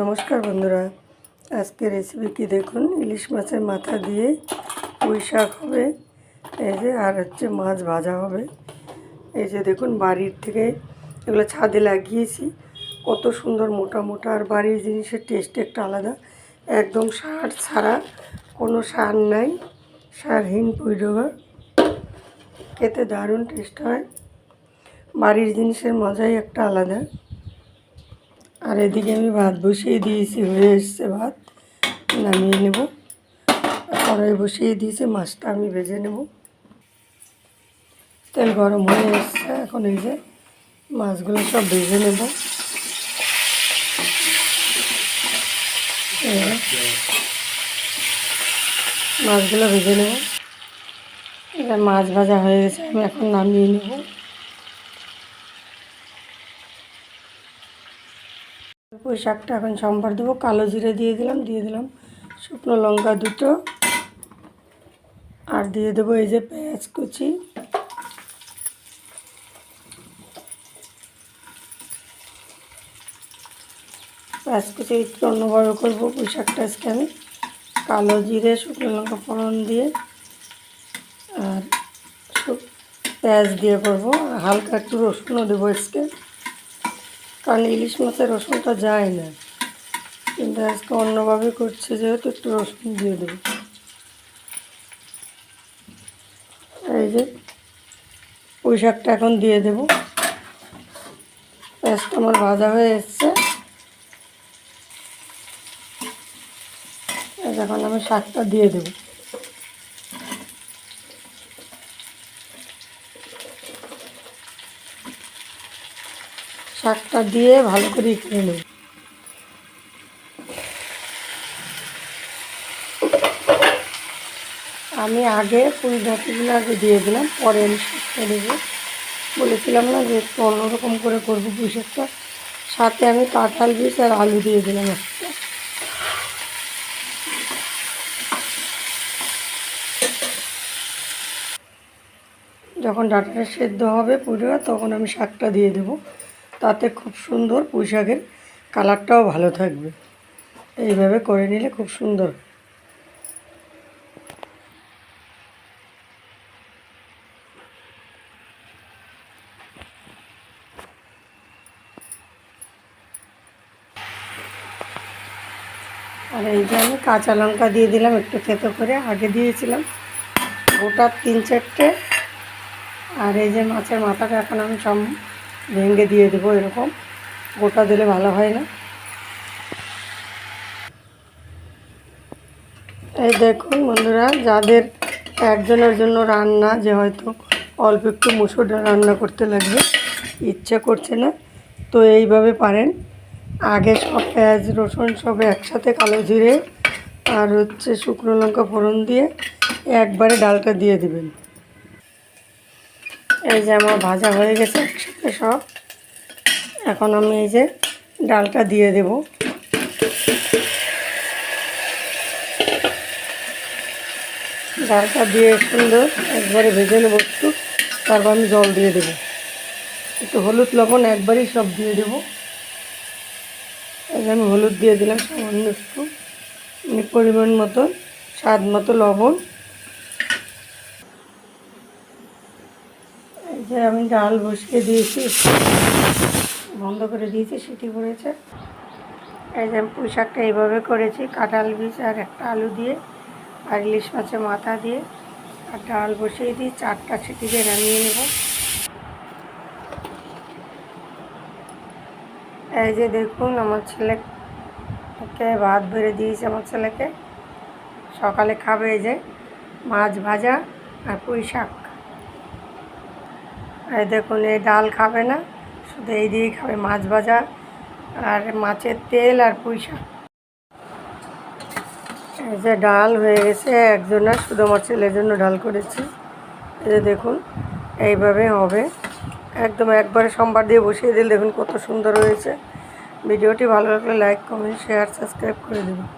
নমস্কার বন্ধুরা। আজকে রেসিপি কি দেখুন? ইলিশ মাছের মাথা দিয়ে পুঁই শাক হবে। এই যে, আর হচ্ছে মাছ ভাজা হবে। এই যে দেখুন, বাড়ির থেকে এগুলো ছাদে লাগিয়েছি। কত সুন্দর মোটা মোটা, আর বাড়ির জিনিসের টেস্ট একটা আলাদা। একদম সার ছাড়া কোনো সার নাই। সারহীন পুইডোগা খেতে দারুণ টেস্ট হয়। বাড়ির জিনিসের মজাই একটা আলাদা। আর এদিকে আমি ভাত বসিয়ে দিয়েছি, হয়ে এসছে ভাত। নামিয়ে নেব। কড়াই বসিয়ে দিয়েছি, মাছটা আমি ভেজে নেব। তেল গরম হয়ে এসছে, এখন এই যে মাছগুলো সব ভেজে নেব। মাছগুলো ভেজে নেব। মাছ ভাজা হয়ে গেছে, আমি এখন নামিয়ে নেব। পুঁই শাকটা এখন সম্বার দেবো। কালো জিরে দিয়ে দিলাম দিয়ে দিলাম শুকনো লঙ্কা দুটো। আর দিয়ে দেবো এই যে পেঁয়াজ কুচি। পেঁয়াজ কুচি একটু অন্যভাবে করব পুঁই শাকটা আজকে আমি কালো জিরে, শুকনো লঙ্কা ফোড়ন দিয়ে আর পেঁয়াজ দিয়ে করব। হালকা একটু রসুনও দেবো আজকে। কারণ ইলিশ মাছের রসুনটা যায় না। কিন্তু আজকে অন্যভাবে করছে, যেহেতু একটু রসুন দিয়ে দেবো। এই যে, পুঁই শাকটা এখন দিয়ে দেবো। পেঁয়াজটা আমার ভাজা হয়ে এসছে। এখন আমি শাকটা দিয়ে দেবো। শাকটা দিয়ে ভালো করে খেয়ে নেব। আমি আগে ফুল ঢাকিগুলো আগে দিয়ে দিলাম, পরে আমি শাকটা দেবো। বলেছিলাম না যে একটু অন্যরকম করে করব পুঁই শাকটা। সাথে আমি কাঁঠাল বীজ আর আলু দিয়ে দিলাম একটা। যখন ডাটাটা সেদ্ধ হবে পুরো তখন আমি শাকটা দিয়ে দেবো। তাতে খুব সুন্দর পুঁই শাকের কালারটাও ভালো থাকবে। এইভাবে করে নিলে খুব সুন্দর। আর এই যে আমি কাঁচা লঙ্কা দিয়ে দিলাম, একটু থেতো করে আগে দিয়েছিলাম। গোটা তিন চারটে। আর এই যে মাছের মাথাটা এখন আমি সব ভেঙে দিয়ে দেবো এরকম। গোটা দিলে ভালো হয় না। এই দেখুন বন্ধুরা, যাদের একজনের জন্য রান্না যে হয়তো অল্প একটু মুসুর ডাল রান্না করতে লাগবে, ইচ্ছে করছে না, তো এইভাবে পারেন। আগে সব পেঁয়াজ, রসুন সব একসাথে কালো জিরে আর হচ্ছে শুকনো লঙ্কা ফোড়ন দিয়ে একবারে ডালটা দিয়ে দিবেন। এই যে আমার ভাজা হয়ে গেছে একসাথে সব। এখন আমি এই যে ডালটা দিয়ে দেব। ডালটা দিয়ে সুন্দর একবারে ভেজে নেব একটু। তারপর আমি জল দিয়ে দেবো। একটু হলুদ লবণ একবারই সব দিয়ে দেবো। এই যে আমি হলুদ দিয়ে দিলাম সামান্য একটু। পরিমাণ মতো স্বাদ মতো লবণ। এই যে আমি ডাল বসিয়ে দিয়েছি। বন্ধ করে দিয়েছি, সিটি পড়েছে এই যে আমি পুঁই শাকটা এইভাবে করেছি, কাঁঠাল বীজ আর একটা আলু দিয়ে আর ইলিশ মাছের মাথা দিয়ে। আর ডাল বসিয়ে দিই চারটা সিটি দিয়ে নামিয়ে নেব। এই যে দেখুন, আমার ছেলেকে ভাত বেড়ে দিয়েছে আমার ছেলেকে। সকালে খাবে এই যে মাছ ভাজা আর পুঁই শাক। এই দেখুন, এই ডাল খাবে না, শুধু এই দিয়েই খাবে মাছ ভাজা আর মাছের তেল আর পুঁই শাক এই যে ডাল হয়ে গেছে একজনের শুধু আমার ছেলের জন্য ডাল করেছি। এই যে দেখুন, এইভাবে হবে। একদম একবারে সোমবার দিয়ে বসিয়ে দিলে দেখুন কত সুন্দর হয়েছে। ভিডিওটি ভালো লাগলে লাইক, কমেন্ট, শেয়ার, সাবস্ক্রাইব করে দেবেন।